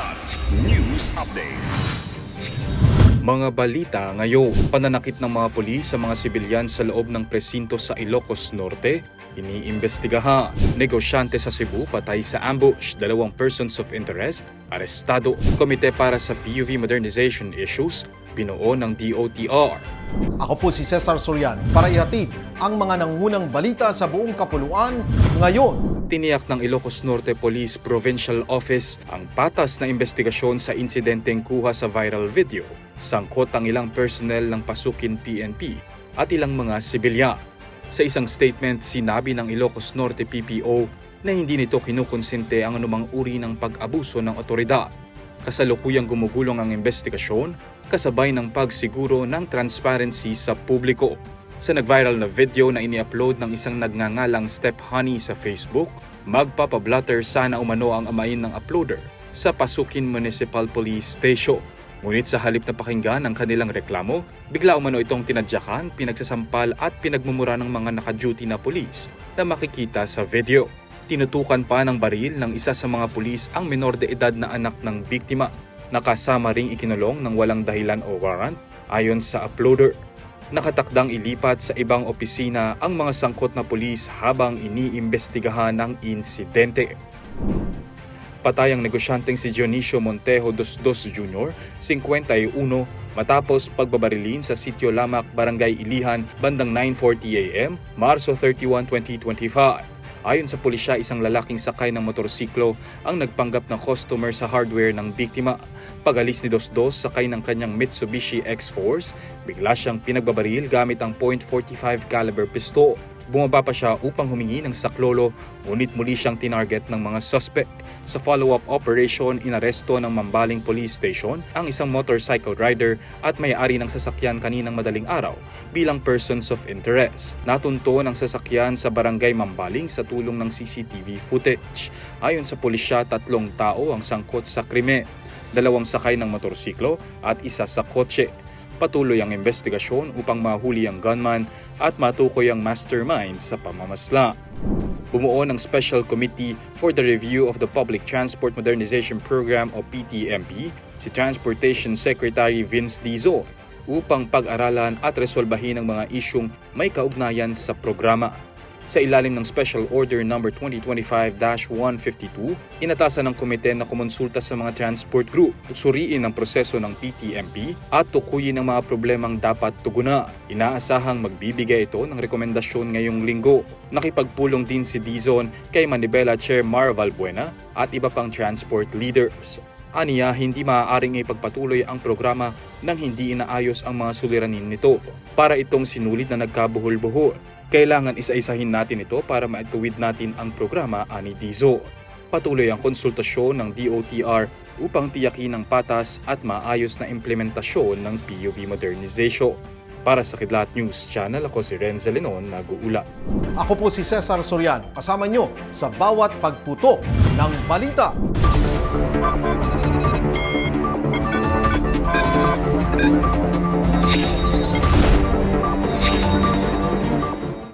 Kidlat News Updates. Mga balita ngayon, pananakit ng mga pulis sa mga sibilyan sa loob ng presinto sa Ilocos Norte, iniimbestigaha. Negosyante sa Cebu patay sa ambush, dalawang persons of interest, arestado. Komite para sa PUV modernization issues, binuo ng DOTR. Ako po si Cesar Sorian para ihatid ang mga nangunang balita sa buong kapuluan ngayon. Tiniyak ng Ilocos Norte Police Provincial Office ang patas na investigasyon sa insidenteng kuha sa viral video. Sangkot ang ilang personnel ng Pasukin PNP at ilang mga sibilya. Sa isang statement, sinabi ng Ilocos Norte PPO na hindi nito kinukonsente ang anumang uri ng pag-abuso ng otoridad. Kasalukuyang gumugulong ang investigasyon kasabay ng pagsiguro ng transparency sa publiko. Sa nag-viral na video na ini-upload ng isang nagngangalang Step Honey sa Facebook, magpapablatter sana umano ang amain ng uploader sa Pasukin Municipal Police Station. Ngunit sa halip na pakinggan ang kanilang reklamo, bigla umano itong tinadyakan, pinagsasampal at pinagmumura ng mga naka-duty na pulis na makikita sa video. Tinutukan pa ng baril ng isa sa mga pulis ang menor de edad na anak ng biktima. Nakasama ring ikinulong ng walang dahilan o warrant ayon sa uploader. Nakatakdang ilipat sa ibang opisina ang mga sangkot na pulis habang iniimbestigahan ng insidente. Patay ang negosyanteng si Dionisio Montejo dos Dos Jr., 51, matapos pagbabarilin sa Sitio Lamak, Barangay Ilihan, bandang 9.40 a.m., Marso 31, 2025. Ayon sa pulisya, isang lalaking sakay ng motorsiklo ang nagpanggap ng customer sa hardware ng biktima. Pag-alis ni Dos Dos sakay ng kanyang Mitsubishi X-Force, bigla siyang pinagbabaril gamit ang .45 caliber pistol. Bumaba pa siya upang humingi ng saklolo, ngunit muli siyang tinarget ng mga suspect. Sa follow-up operation, inaresto ng Mambaling Police Station ang isang motorcycle rider at may-ari ng sasakyan kaninang madaling araw bilang persons of interest. Natunto ng sasakyan sa barangay Mambaling sa tulong ng CCTV footage. Ayon sa pulisya, tatlong tao ang sangkot sa krimen. Dalawang sakay ng motorsiklo at isa sa kotse. Patuloy ang investigasyon upang mahuli ang gunman at matukoy ang mastermind sa pamamasla. Bumuo ng Special Committee for the Review of the Public Transport Modernization Program o PTMP si Transportation Secretary Vince Dizon upang pag-aralan at resolbahin ang mga isyong may kaugnayan sa programa. Sa ilalim ng Special Order No. 2025-152, inatasan ng komite na kumonsulta sa mga transport group, suriin ang proseso ng PTMP at tukuyin ang mga problemang dapat tuguna. Inaasahang magbibigay ito ng rekomendasyon ngayong linggo. Nakipagpulong din si Dizon kay Manibela Chair Mar Valbuena at iba pang transport leaders. Aniya, hindi maaaring ipagpatuloy ang programa nang hindi inaayos ang mga suliranin nito. Para itong sinulit na nagkabuhol-buhol, kailangan isa-isahin natin ito para maituwid natin ang programa ani Dizo. Patuloy ang konsultasyon ng DOTR upang tiyakin ang patas at maayos na implementasyon ng PUV modernization. Para sa Kidlat News Channel, ako si Renzo Lenon, nag-uula. Ako po si Cesar Sorian, kasama nyo sa bawat pagputo ng balita.